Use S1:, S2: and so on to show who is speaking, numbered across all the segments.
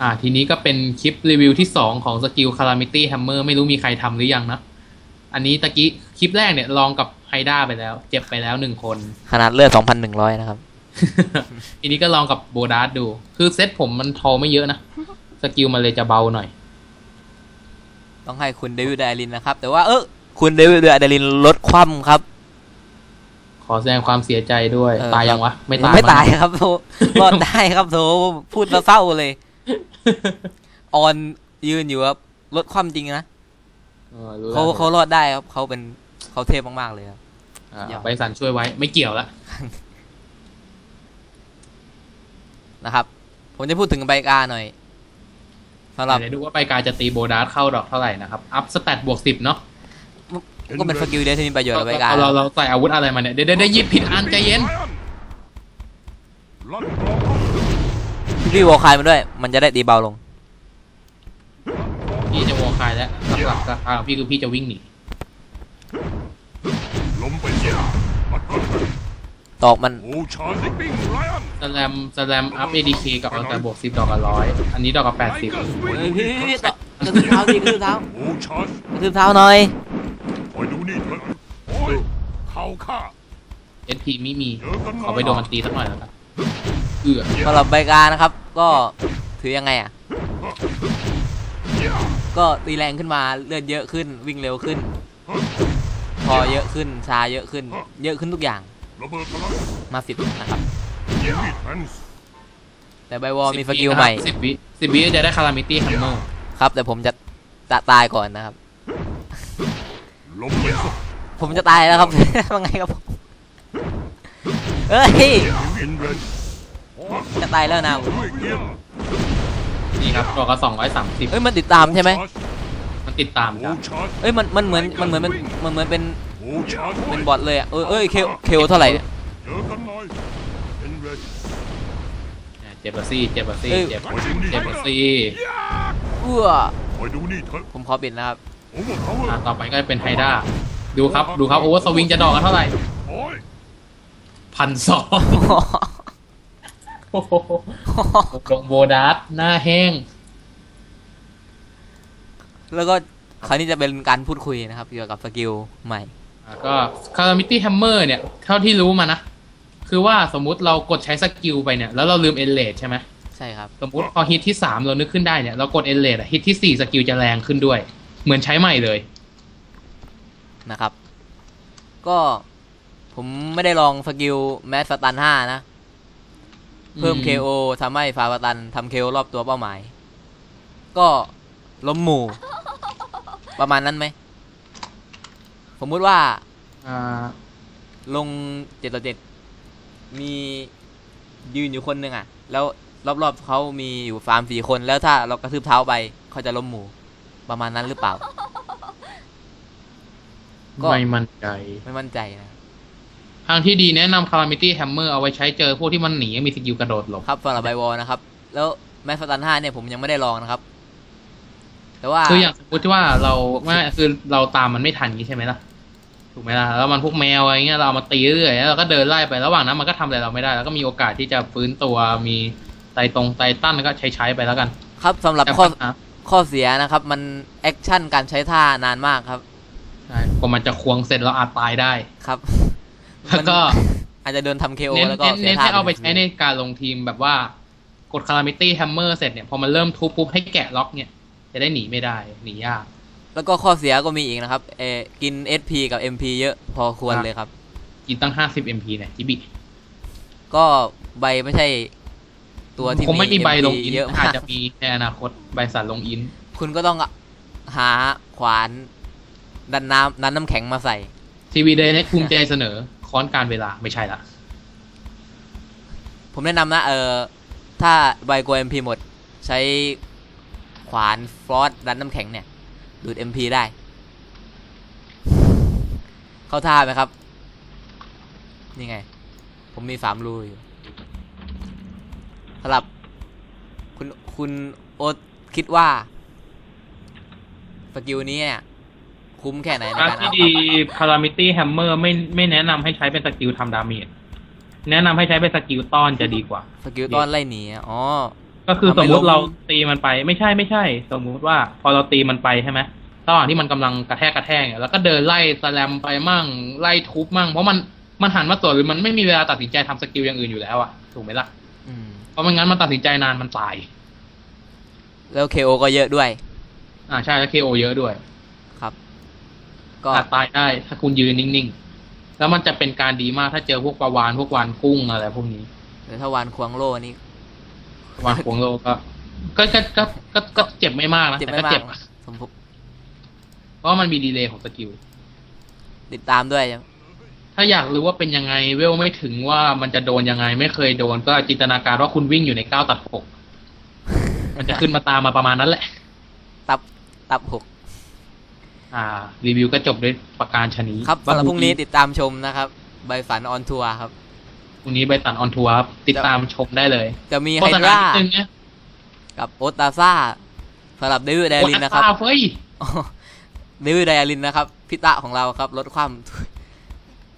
S1: อ่า ทีนี้ก็เป็นคลิปรีวิวที่สองของสกิล Calamity Hammer ไม่รู้มีใครทำหรือยังนะ อันนี้ตะกี้คลิปแรกเนี่ยลองกับไฮด้าไปแล้ว เจ็บไปแล้วหนึ่งคน
S2: ขนาดเลือด2,100นะครับ
S1: ทีนี้ก็ลองกับโบดัสดู คือเซตผมมันทอไม่เยอะนะ สกิลมันเลยจะเบาหน่อย
S2: ต้องให้คุณเดวิดไดรินนะครับ แต่ว่าเออคุณเดวิดไดรินลดคว่ำครับ
S1: ขอแสดงความเสียใจด้วย
S2: เออ
S1: ตายยังวะ ไม่ตาย
S2: ไม่ตาย
S1: มั้ง
S2: ครับโถรอดได้ครับโถพูดเศร้าๆเลย ออนยืนอยู่ครับลดคว่ำจริงนะ
S1: เออรู้
S2: เขา
S1: แล้ว
S2: เขารอดได้ครับเขาเป็นเขาเทพมากๆเลยครับ
S1: อ่า
S2: อย่า
S1: ไปสันช่วยไว้ ไม่เกี่ยวละ
S2: นะครับ ผมจะพูดถึงใบกาหน่อยสำหรับ
S1: เดี๋ยวดูว่าไปกาจะตีโบดัสเข้าดอกเท่าไหร่นะครับ อัพสแตทบวกสิบเนาะ
S2: ก็เป็นสกิลเดียวที่มีประโยชน์กับใบกา
S1: เราเราเราใส่อาวุธอะไรมาเนี่ยเดี๋ยวเดี๋ยวเดี๋ยวหยิบผิดอันใจเย็น
S3: ก
S2: พี่วอลคายมาด้วย มันจะได้ตีเบาลง
S1: พี่จะวอลคายแล้วหลักๆราคาของพี่คือพี่จะวิ่งหนี
S3: ลมเป็นยาปัดก่อน
S2: ตอกมัน
S3: โอชาซิปปิ้งไลออน
S1: สแลมสแลมอัพเอดีเคกับอัลตราบวกสิบดอกละร้อยอันนี้ดอกละแปดสิบ
S3: ไทเกอร์สวิง
S2: เฮ้ยพี่พี่ต่อกระทืบเท้าดิกระทืบเท้า
S3: โอชาร์จ
S2: กระทืบเท้าหน่อย
S3: คอยดูนี่เถอะโอ้ยเข่าข้า
S1: เอสพีไม่มี
S3: เจอกันหน่
S1: ข
S3: อ
S1: อยไปโดนมันตีสักหน่อยแล้วกัน เอือ
S2: สำหรับใบกานะครับ ก็ถือยังไงอะ ก็ตีแรงขึ้นมาเลือดเยอะขึ้นวิ่งเร็วขึ้น พอเยอะขึ้นชาเยอะขึ้น เยอะขึ้นทุกอย่าง
S3: ระเบิดพลัง
S2: มาสิบนะครับ
S3: มีดแฮนส์
S2: แต่ใบวอลมีสกิลใหม่
S1: สิบวิสิบวิจะได้คารามิตี้ฮัมเมอร์
S2: ครับ แต่ผมจะจะตายก่อนนะครับ
S3: ลมเป็นสุด
S2: ผมจะตายแล้วครับว่าไงครับผมเฮ้ย
S3: อินเรน
S2: จะตายแล้วนะ
S3: ด้วยเกียร์
S1: นี่ครับดอกละสองร้อยสามสิบ
S2: เอ้ยมันติดตามใช่ไหม
S1: มันติดตาม
S3: โอ
S1: จ้ะ
S3: ชาร์จ
S2: เอ้ยมันมันเหมือนมันเหมือนมันมันเหมือนเป็น
S3: โอชาร์จ
S2: เป็นบอทเลยอะเอ้ยเอ้ยเคลเคลเท่าไหร่เนี่ย
S3: เจอกันหน่อยอินเรน
S1: เจ็บปะซี่เจ็บปะซี่เจ็บปะซี่เจ็บปะซี่
S2: อ้ว
S3: คอยดูนี่เถอะ
S2: ผมขอปิดนะครับ
S3: โอ้โหเขาเวอ
S1: อะ
S3: ร์
S1: ต่อไปก็เป็นไฮด้าดูครับดูครับโอเวอร์สวิงจะดอกละเท่าไหร่
S3: โอ้ย
S1: พันสอง โอ้โหลงโบดัสหน้าแห้ง
S2: แล้วก็คราวนี้จะเป็นการพูดคุยนะครับ เกี่ยวกับสกิลใหม่
S1: ก็คารามิตี้แฮมเมอร์เนี่ย เท่าที่รู้มานะ คือว่าสมมุติเรากดใช้สกิลไปเนี่ย แล้วเราลืมเอเลดใช่ไหม
S2: ใช่ครับ
S1: สมมติพอฮิตที่สามเรานึกขึ้นได้เนี่ย เรากดเอเลดฮิตที่สี่สกิลจะแรงขึ้นด้วย เหมือนใช้ใหม่เลย
S2: นะครับ ก็ผมไม่ได้ลองสกิลแมสตันห้านะ เพิ่ม
S1: อืม
S2: KO ทำให้ฟาบาตันทำ KO รอบตัวเป้าหมาย ก็ล้มหมู่ ประมาณนั้นไหม สมมุติว่า
S1: อ่า
S2: ลงเจ็ดต่อเจ็ดมียืนอยู่คนหนึ่งอะ แล้วรอบๆเขามีอยู่ฟาร์มสี่คน แล้วถ้าเรากระทืบเท้าไปเขาจะล้มหมู่ ประมาณนั้นหรือเปล่า ก็
S1: ไม่มั่นใจ
S2: ไม่มั่นใจนะ
S1: ทางที่ดีแนะนำ Calamity Hammer เอาไว้ใช้เจอพวกที่มันหนีมีสกิลกระโดดหลบ
S2: ครับสำหรับไบวอลนะครับ แล้วแมสตันห้าเนี่ยผมยังไม่ได้ลองนะครับ แต่ว่า
S1: คืออย่างสมมติที่ว่าเราไม่คือเราตามมันไม่ทันงี้ใช่ไหมล่ะถูกไหมล่ะแล้วมันพวกแมวอะไรเงี้ยเราเอามาตีเรื่อยๆแล้วเราก็เดินไล่ไประหว่างนั้นมันก็ทำอะไรเราไม่ได้ แล้วก็มีโอกาสที่จะฟื้นตัวมีไตตรงไตตันก็ใช้ใช้ๆไปแล้วกัน
S2: ครับสำหรับ
S1: แต่
S2: ข้อ
S1: ปัญหา
S2: ข้อเสียนะครับ มันแอคชั่นการใช้ท่านานมากครับ
S1: ใช่กว่ามันจะควงเสร็จเราอาจตายได้
S2: ครับ
S1: แล้วก็
S2: อาจจะโดนทำ KO
S1: เน้น
S2: แล้วก็
S1: เน้น
S2: เสี
S1: เน้
S2: ย
S1: น
S2: ท่า
S1: ให้เอาไปใช้ในการลงทีมแบบว่ากด Calamity Hammer เสร็จเนี่ย พอมันเริ่มทุบปุ๊บให้แกะล็อกเนี่ย จะได้หนีไม่ได้ หนียาก
S2: แล้วก็ข้อเสียก็มีอีกนะครับเออกิน SP กับ MP เยอะพอควร
S1: ครับ
S2: เลยครับ
S1: กินตั้ง 50 MP เนี่ยจิบิ
S2: ก็ใบไม่ใช่ตัวที่
S1: คงไม่มีใบลง
S2: MP
S1: อิน
S2: เยอะ
S1: อา
S2: มา
S1: จ
S2: ก
S1: จะมีในอนาคตใบสันลงอิน
S2: คุณก็ต้องหาขวานดันน้ำดันน้ำแข็งมาใส่
S1: ทีวีเดย์เล็กภูมิใจเสนอ ค้อนการเวลาไม่ใช่ละ
S2: ผมแนะนำนะเออถ้าใบกลัว MP หมดใช้ขวานฟลอสดันน้ำแข็งเนี่ย ดูด MP ได้ เข้าท่าไหมครับ นี่ไง ผมมีสามรูอยู่สำหรับ คุณคุณโอ๊ตคิดว่า สกิลนี้เนี่ย คุ้มแค่ไหนใน
S1: ทาง
S2: การ
S1: ที่
S2: เอา
S1: ดี Calamity Hammer ไม่ไม่แนะนำให้ใช้เป็นสกิลทำดาเมจแนะนำให้ใช้เป็นสกิลต้อนจะดีกว่า
S2: สกิลต้อนไล่หนีอะอ๋อ
S1: ก็คือ
S2: ทำ
S1: ส
S2: ให้
S1: มมุติ
S2: ล้ม
S1: เราตีมันไปไม่ใช่ไม่ใช่ สมมุติว่าพอเราตีมันไปใช่ไหมระหว่างที่มันกำลังกระแทกกระแทกเนี่ยแล้วก็เดินไล่สแลมไปมั่งไล่ทุบมั่งเพราะมันมันหันมาสวนหรือมันไม่มีเวลาตัดสินใจทำสกิลอย่างอื่นอยู่แล้วอะถูกไหมล่ะ
S2: อืม
S1: เพราะไม่งั้นมันตัดสินใจนานมันตาย
S2: แล้วเคโอก็เยอะด้วย
S1: อ่าใช่แล้วเคโอเยอะด้วย
S2: ครับ ก็
S1: อาจตายได้ถ้าคุณยืนนิ่งๆ แล้วมันจะเป็นการดีมากถ้าเจอพวกปลาวานพวกวานกุ้งอะไรพวกนี้
S2: แต่ถ้าวานควงโลนี่
S1: วานขวงโลก็ก็ก็ก็ก็ก็เจ็บไม่มากนะ
S2: เจ็บ
S1: แต่
S2: ไม่
S1: ก็
S2: มาก
S1: เจ็บ
S2: สมภพ
S1: เพราะว่ามันมีดีเลย์ของสกิล
S2: ติดตามด้วย
S1: ถ้าอยากรู้ว่าเป็นยังไงเวลไม่ถึงว่ามันจะโดนยังไง ไม่เคยโดนก็จินตนาการว่าคุณวิ่งอยู่ในก้าวตัดหกมันจะขึ้นมาตามมาประมาณนั้นแหละ
S2: ตับตับหก
S1: อ่า รีวิวก็จบด้วยประการชนี้
S2: ครับสำหรับพรุ่งนี้ติดตามชมนะครับใบฝันออนทัวร์ครับ
S1: พรุ่งนี้ไปตัดออนทัวร์ครับติดตามชมได้เลย
S2: จะมี
S1: โฆ
S2: ไฮ
S1: ษ
S2: ด
S1: ณา
S2: รา
S1: นิดนึงนะ
S2: กับโอตาซ่าสำหรับเดวิดไดลินนะครับ
S1: โอ้ยเฟ้ย
S2: เดวิดไดลินนะครับพิตะของเราครับลดความ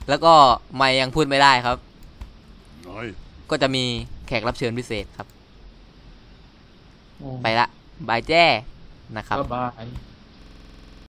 S2: แล้วก็ไม่ยังพูดไม่ได้ครับ
S3: นาย
S2: ก็จะมีแขกรับเชิญพิเศษครับ ไปละบายแจ้นะครับ
S1: บ๊ายบาย